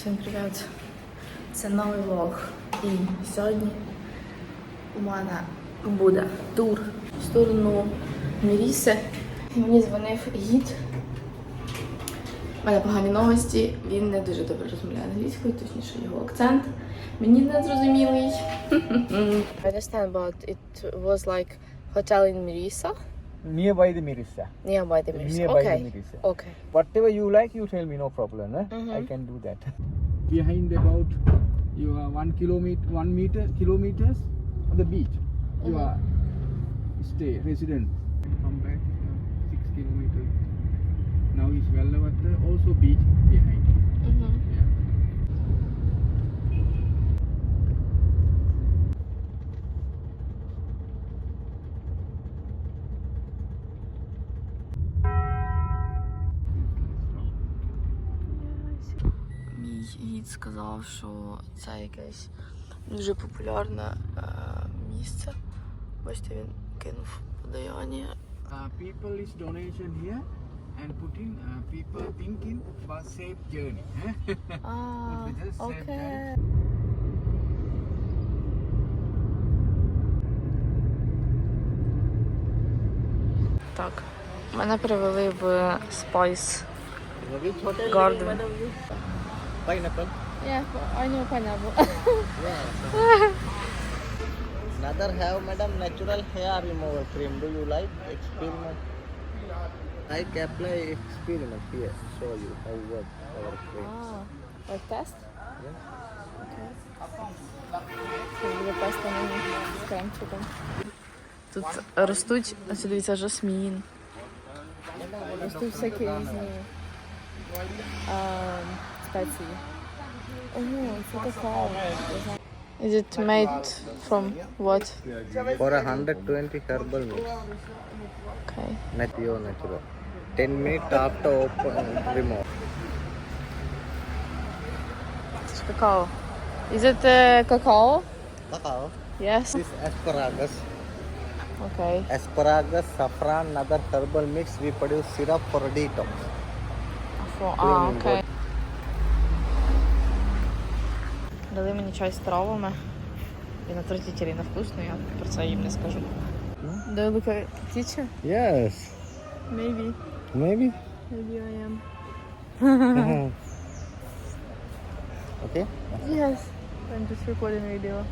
Всім привіт! Це новий влог. І сьогодні у мене буде тур в сторону Міріси. Мені дзвонив гід. У мене погані новості. Він не дуже добре розмовляє англійською, точніше його акцент. Мені не зрозумілий. I understand, but it was like hotel in Mirisa, Nearby the Mirissa. nearby the Mirisa. Nearby Okay. the Mirissa. Okay. Whatever you like, you tell me, no problem. Eh? Mhm. I can do that. Behind about you are one kilometer, one meter kilometers on the beach. You Mhm. are stay resident. Come back uh, six kilometers. Now is Vellavatta also beach behind. Mhm. Yeah. Мій гід сказав, що це якесь дуже популярне е, місце. Бачите, він кинув подаяння. Uh, people is donation here and put in uh, people thinking for safe journey. Eh? Save окей. Так, мене привели в Spice Garden. Pineapple. Yeah, I know pineapple. Another have madam natural hair removal cream. Do you like experiment? I apply experiment here. Show you how work our cream. Ah, like test? Yeah. Okay. Це буде тест на мені з кремчиком. Тут ростуть, ось дивіться, жасмін. Ростуть всякі різні Oh, it's like a. Is it made from what? For a 120 herbal mix. Okay. Natio natural. 10 minutes after open, remove. It's cacao. Is it uh, cacao? Cacao. Yes. This asparagus. Okay. Asparagus, saffron, another herbal mix. We produce syrup for detox. For, ah, okay. Дали мені чай з травами. І на третій вкусно, я про це їм не скажу. Do you look like a teacher? Yes. Maybe. Maybe. Maybe I am. okay. Yes. I'm just recording video.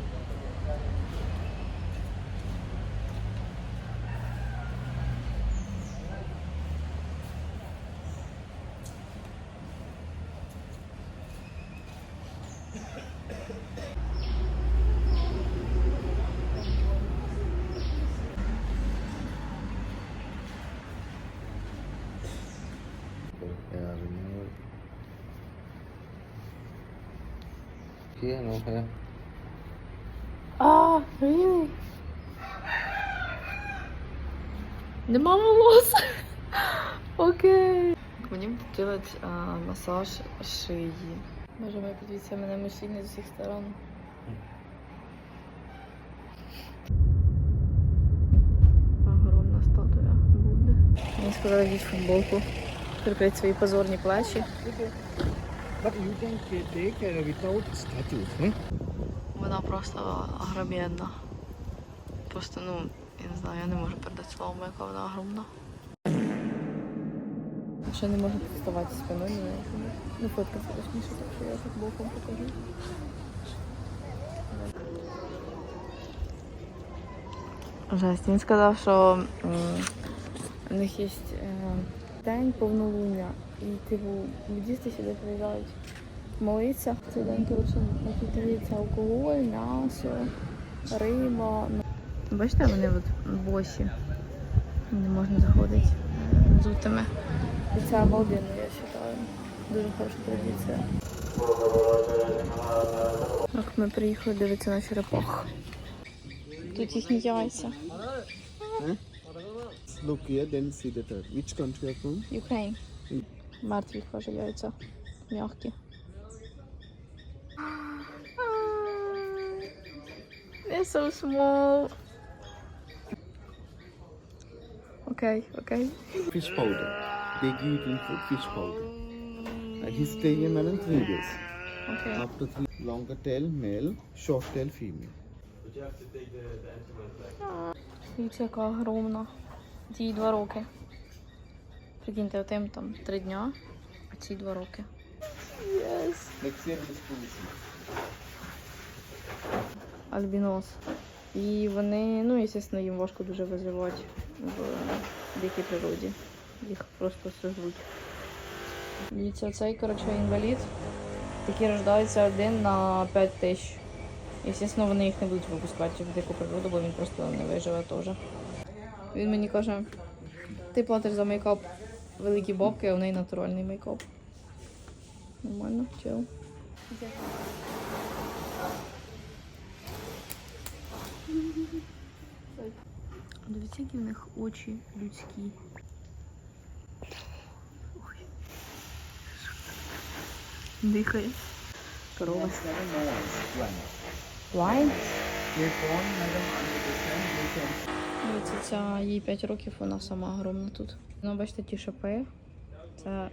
Yeah, remove. Here, no hair. Ah, really? Нема волос. Окей. Мені делать а, масаж шиї. Боже мой, подивіться, мене мужчини з усіх сторон. Огромна статуя Будди. Мені сказали вдіть футболку. Прикрити свої позорні плечі. But you can take without statues. Hmm? Вона просто огромна. Просто, ну, я не знаю, я не можу передати словами, яка вона огромна. Ще не можу підставати спиною на. Ну, фотка це точніше, так що я так боком покажу. Жесть, він сказав, що м, у них є е, день повнолуння. І типу буддісти сюди приїжджають молиться. В цей день, коротше, надається алкоголь, м'ясо, риба. Бачите, вони от босі. Не можна заходити е, взутими. І це обалденно, я вважаю. Дуже хороша традиція. Так, ми приїхали дивитися на черепах. Тут їхні яйця. Look here, then see the third. Which country are from? Ukraine. Мертві, каже, яйця. Мягкі. They're so small. Okay, okay. Fish powder. They give it in food fish powder. And he's staying in Manan three days. Окей. After three, longer tail male, short tail female. Дивіться, яка огромна. Їй два роки. Прикиньте, отим там три дня, а ці два роки. Year. Альбінос. І вони, ну, звісно, їм важко дуже виживати в дикій природі. Їх просто сожруть. Дивіться, цей, коротше, інвалід, який рождається один на 5 тисяч. І, звісно, вони їх не будуть випускати в дику природу, бо він просто не виживе теж. Він мені каже, ти платиш за мейкап великі бабки, а в неї натуральний мейкап. Нормально, чил. Дивіться, які в них очі людські. Ой. Дихає. Корова. Wine? Дивіться, ця їй 5 років, вона сама огромна тут. Ну, бачите, ті шипи. Це е,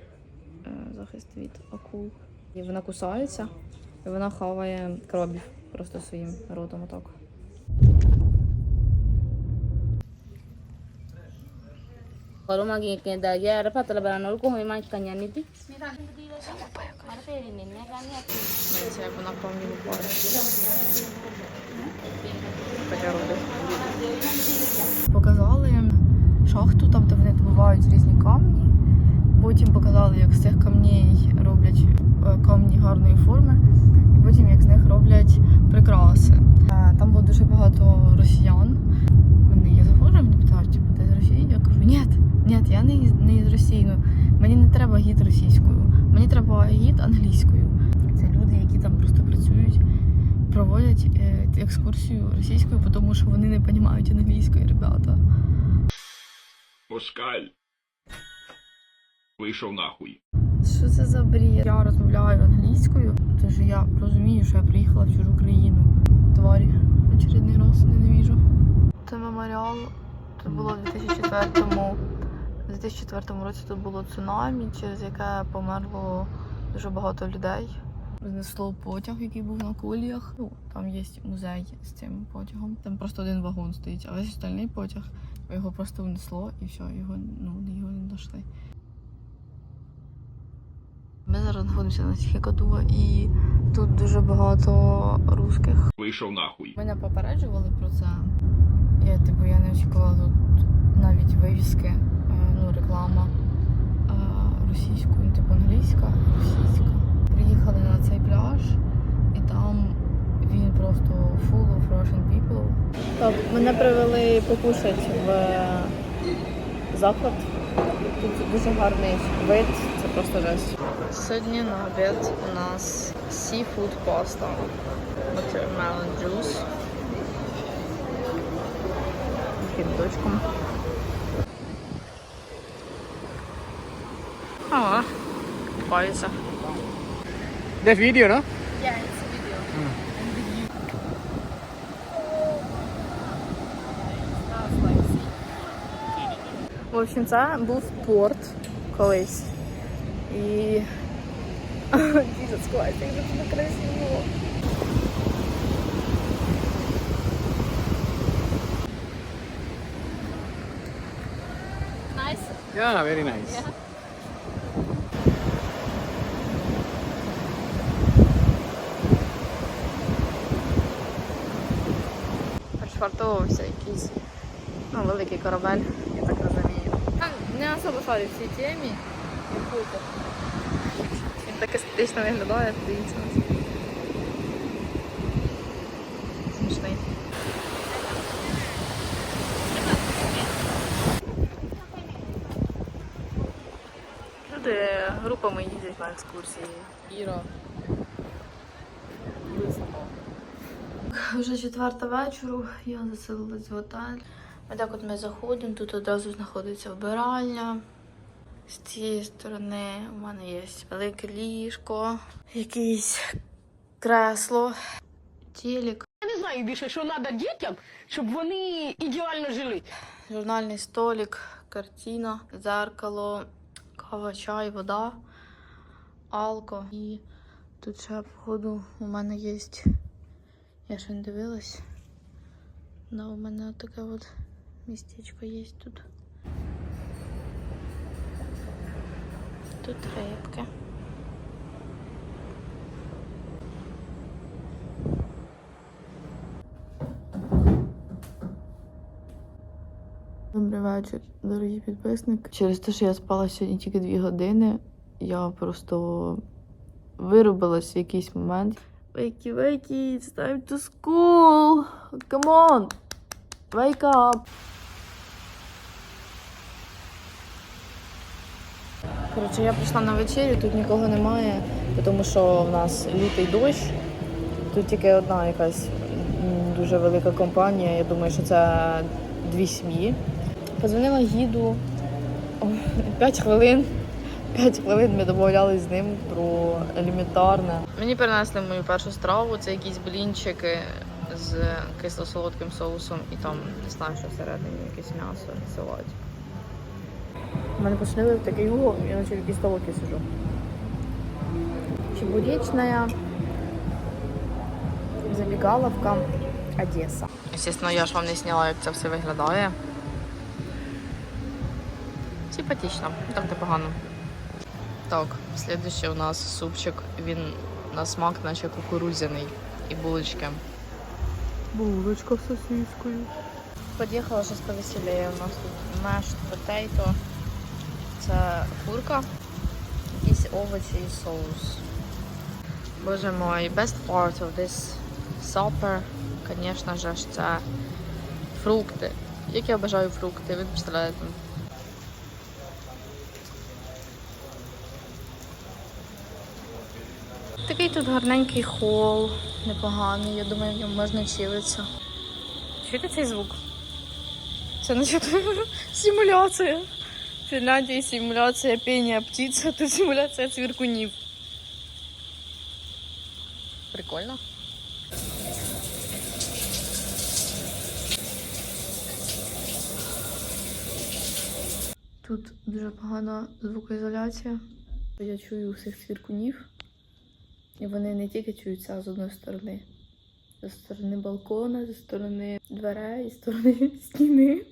захист від акул. І вона кусається, і вона хаває крабів просто своїм ротом отак. Вона повні випадає. Природи. Показали шахту, там де вони добувають різні камні. Потім показали, як з цих камней роблять е, камні гарної форми, і потім як з них роблять прикраси. Е, Там було дуже багато росіян. Вони я заходжу, мені питають, типу, ти з Росії? Я кажу, ні, ні, я не, не з Росії. Ну, мені не треба гід російською, мені треба гід англійською. Це люди, які там просто працюють, проводять е, екскурсію російською, тому що вони не розуміють англійської, ребята. Москаль. Вийшов нахуй. Що це за бред? Я розмовляю англійською, тож я розумію, що я приїхала в чужу країну. Тварі. Очередний раз ненавижу. Це меморіал. Це було в 2004-му. У 2004 році тут було цунамі, через яке померло дуже багато людей. Знесло потяг, який був на коліях. Ну, там є музей з цим потягом. Там просто один вагон стоїть, а весь остальний потяг його просто внесло і все, його ну його не знайшли. Ми зараз знаходимося на Сіхікатува і тут дуже багато русських. Вийшов нахуй. Мене попереджували про це. Я типу я не очікувала тут навіть вивіски, е, ну, реклама е, російською, типу англійська, російська. Приїхали на цей пляж, і там він просто full of Russian people. Так, мене привели покушати в заклад. Тут дуже гарний вид, це просто жесть. Сьогодні на обід у нас seafood pasta, watermelon juice. Кіндочком. А, купаються. That's video, no? Yeah, it's a video. В общем, це був порт колись. І. Jesus Christ, як же це красиво. Yeah, very nice. Пришвартовувався якийсь ну, великий корабель, я так розумію. Не особо шарю в цій темі. Він так естетично виглядає, дивіться. Смішний. Люди групами їздять на екскурсії. Іра. Вже четверта вечору, я заселилась в готель. Отак от ми заходимо, тут одразу знаходиться вбиральня. З цієї сторони у мене є велике ліжко, якесь кресло, телек, не знаю більше, що треба дітям, щоб вони ідеально жили. журнальний столик, картина, зеркало, кава, чай, вода, алко. І Тут ще, походу, у мене є. Я ще не дивилась. Да, у мене таке от містечко є тут. Тут рибки. Добрий вечір, дорогі підписники. Через те, що я спала сьогодні тільки дві години, я просто вирубилась в якийсь момент. Wakey, wakey, it's time to school! Come on! Wake up! Коротше, я прийшла на вечерю, тут нікого немає, тому що в нас лютий дощ. Тут тільки одна якась дуже велика компанія. Я думаю, що це дві сім'ї. Позвонила гіду 5 хвилин. 5 хвилин ми домовлялись з ним про елементарне. Мені принесли мою першу страву. Це якісь блінчики з кисло-солодким соусом і там не знаю, що всередині якесь м'ясо, салат. У мене почнили в такий угол, я наче в якійсь столовці сижу. Чебуречная забегаловка Одеса. Естественно, я ж вам не сняла, як це все виглядає. Симпатично, так непогано. Так, слідуючий у нас супчик. Він на смак, наче кукурудзяний. І булочки. Булочка з сосискою. Під'їхала щось повеселіє. У нас тут mashed potato. Це курка, якісь овочі і соус. Боже мой, best part of this supper, звісно ж, це фрукти. Як я обожаю фрукти, ви представляєте. Такий тут гарненький хол, непоганий, я думаю, в ньому можна чилитися. Чуєте цей звук? Це наче симуляція. В Фінляндії симуляція піння птиць, а тут симуляція цвіркунів. Прикольно. Тут дуже погана звукоізоляція. Я чую всіх цвіркунів. І вони не тільки чуються з одної сторони. Зі сторони балкона, зі сторони дверей, зі сторони стіни.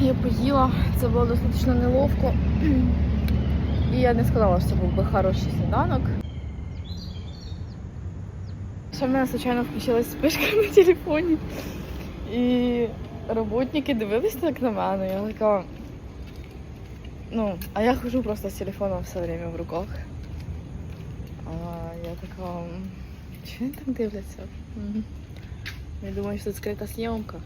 Я поїла, це було достатньо неловко. І я не сказала, що це був би хороший сніданок. Ще в мене, звичайно, включилась спишка на телефоні. І роботники дивились так на мене. Я така. Ну, а я хожу просто з телефоном все время в руках. А я така. Що вони там дивляться? Мгм. Я думаю, що це скрита зйомка.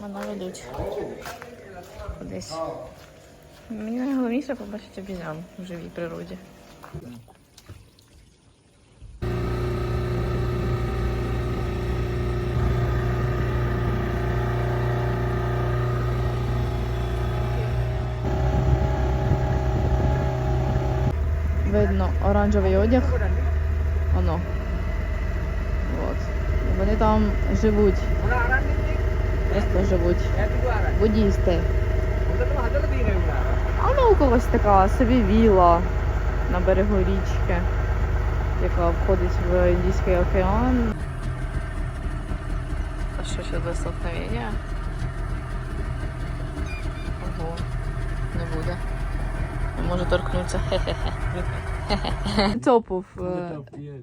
Мене ведуть кудись. Мені найголовніше побачити обізян в живій природі. Видно оранжевий одяг. Оно. Вот. Вони там живуть. Просто живуть. Буддісти. А у когось така собі віла на берегу річки, яка входить в Індійський океан. Это что, сейчас для столкновения? Ого. Не буде. Не може торкнутися. Топов. Yes.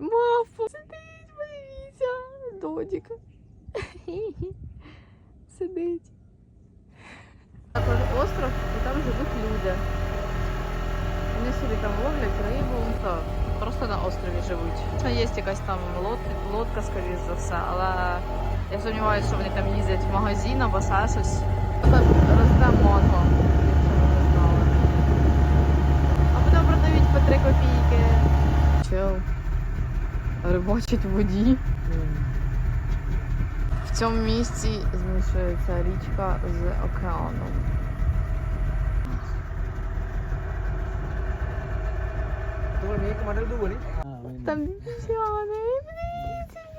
Мавпа. Сидить, подивіться. Додік. Сидить. Також остров, і там живуть люди. Вони собі там ловлять рибу. Так, просто на острові живуть. Є якась там лодка, лодка, скоріш за все, але я сумніваюся, що вони там їздять в магазин або ще щось. Тут росте манго, якщо ви не знали. А потім продають по 3 копійки. Чел. Рибачить в воді. В цьому місці змішується річка з океаном. Там мільйони,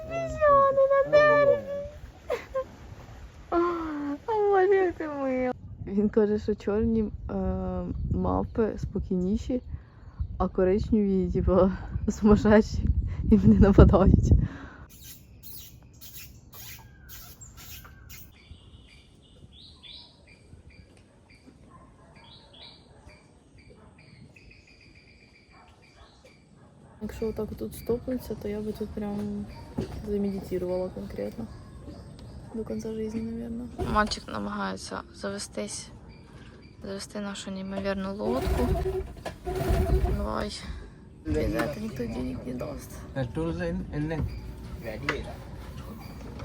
мільйони на березі. Боже, як. Він каже, що чорні е, мавпи спокійніші, а коричневі, типу, сумасшедші і вони нападають. Якщо отак тут стопнуться, то я би тут прям замедитировала конкретно. До конца жизни, наверное. Мальчик намагається завестись, завести нашу неймовірну лодку. Давай. Без этого никто денег не даст.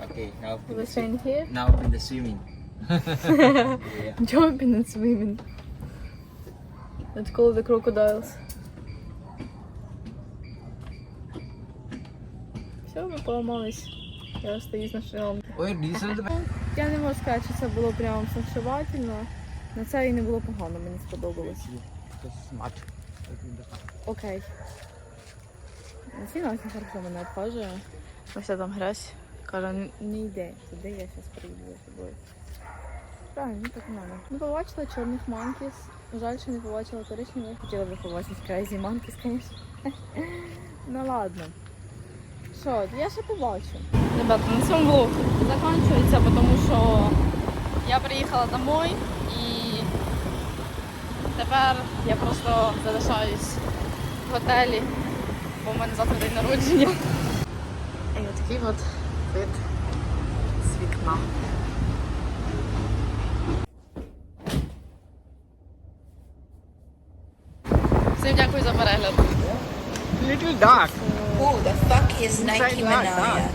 Okay, now You were staying here? now in the swimming. Jumping and swimming. Let's call the crocodiles. Все, ми поламались. Я стою з нашивом. Ой, ну, Я не можу сказати, що це було прямо сношивательно. На це і не було погано, мені сподобалось. Окей. Ну, Сіна хорошо мене обхажує. Вся там грязь. Каже, не йде. туди я зараз приїду за тобою. Правильно, так ну, надо. Не побачила чорних манкіс. Жаль, що не побачила коричневих. Хотіла б побачити край зі манкіс, звісно. ну ладно. Що, я ще побачу. Ребята, на цьому влог закінчується, тому що я приїхала домой і тепер я просто залишаюсь в готелі, бо в мене завтра день народження. І отакий от вид з вікна. Всім дякую за перегляд. Little dark. is Nike Minaya.